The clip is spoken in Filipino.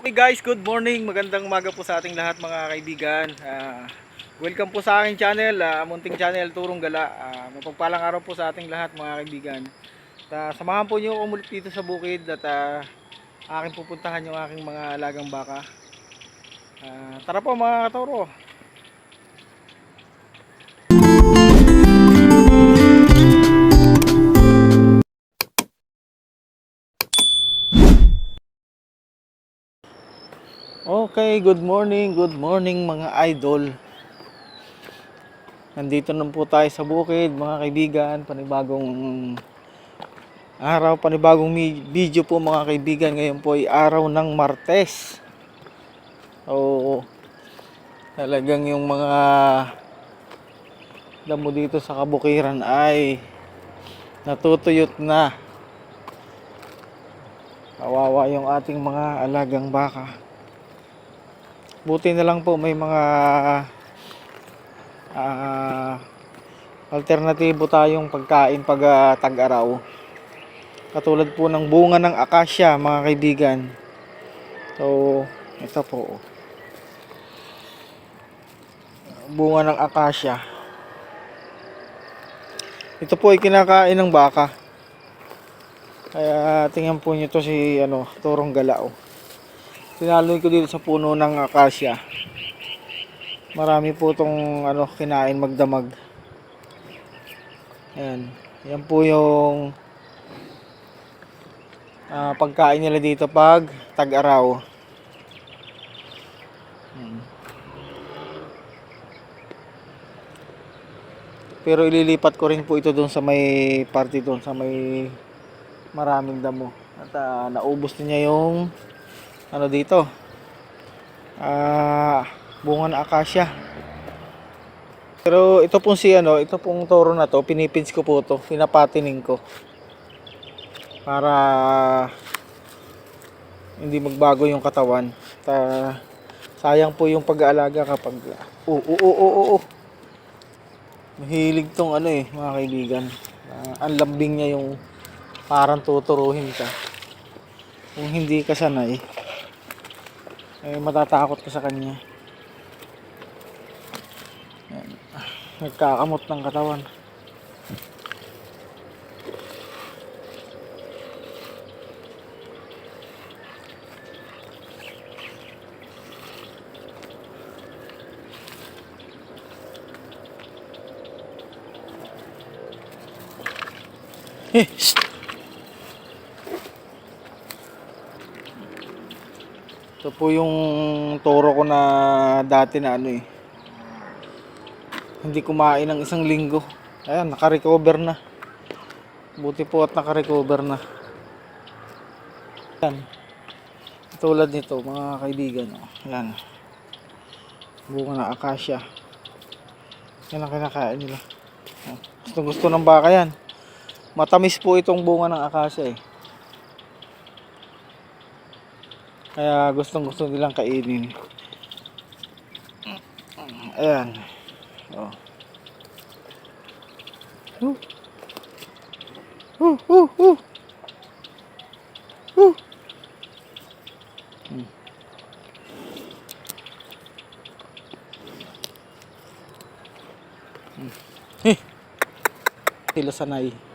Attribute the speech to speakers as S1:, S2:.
S1: Hey guys, good morning. Magandang umaga po sa ating lahat mga kaibigan. Ah, welcome po sa aking channel, ah, Munting Channel Turong Gala. Ah, mapagpalang araw po sa ating lahat mga kaibigan. Ta samahan po niyo ako ulit dito sa bukid at ah, aking pupuntahan yung aking mga alagang baka. Ah, tara po mga katoro. Okay, good morning, good morning mga idol. Nandito na po tayo sa bukid mga kaibigan, panibagong araw, panibagong video po mga kaibigan. Ngayon po ay araw ng Martes. Oo. Talagang yung mga damo dito sa kabukiran ay natutuyot na. Kawawa yung ating mga alagang baka. Buti na lang po may mga ah, alternatibo tayong pagkain pag ah, tag-araw. Katulad po ng bunga ng akasya, mga kaibigan. So, ito po. Bunga ng akasya. Ito po ay kinakain ng baka. Kaya tingnan po nyo to si ano, Turong Galao. Tinaloy ko dito sa puno ng akasya. Marami po itong ano, kinain magdamag. Ayan. Yan po yung ah, pagkain nila dito pag tag-araw. Pero ililipat ko rin po ito doon sa may party doon sa may maraming damo. At ah, naubos niya yung ano dito? Ah bunga ng akasya. Pero ito pong si ano ito pong toro na to pinipins ko po to pinapatining ko. Para hindi magbago yung katawan. Ta sayang po yung pag-aalaga kapag oo oo oo oo. Mahilig tong ano eh mga kaibigan. Ah, ang lambing niya yung parang tuturuhin ka. Kung hindi ka sanay eh matatakot ka sa kanya. Yan. nagkakamot ng katawan. Eh, Ito po yung toro ko na dati na ano eh. Hindi kumain ng isang linggo. Ayan, naka-recover na. Buti po at naka-recover na. Ayan. Tulad nito, mga kaibigan. Oh. Ayan. Bunga ng akasya. Yan ang kinakain nila. Gusto gusto ng baka yan. Matamis po itong bunga ng akasya eh. Kaya gustong gusto nilang kainin. Ayan. Oh. Uh. Uh, uh, uh. Uh. Hmm. Hmm. Eh. Sila sanay.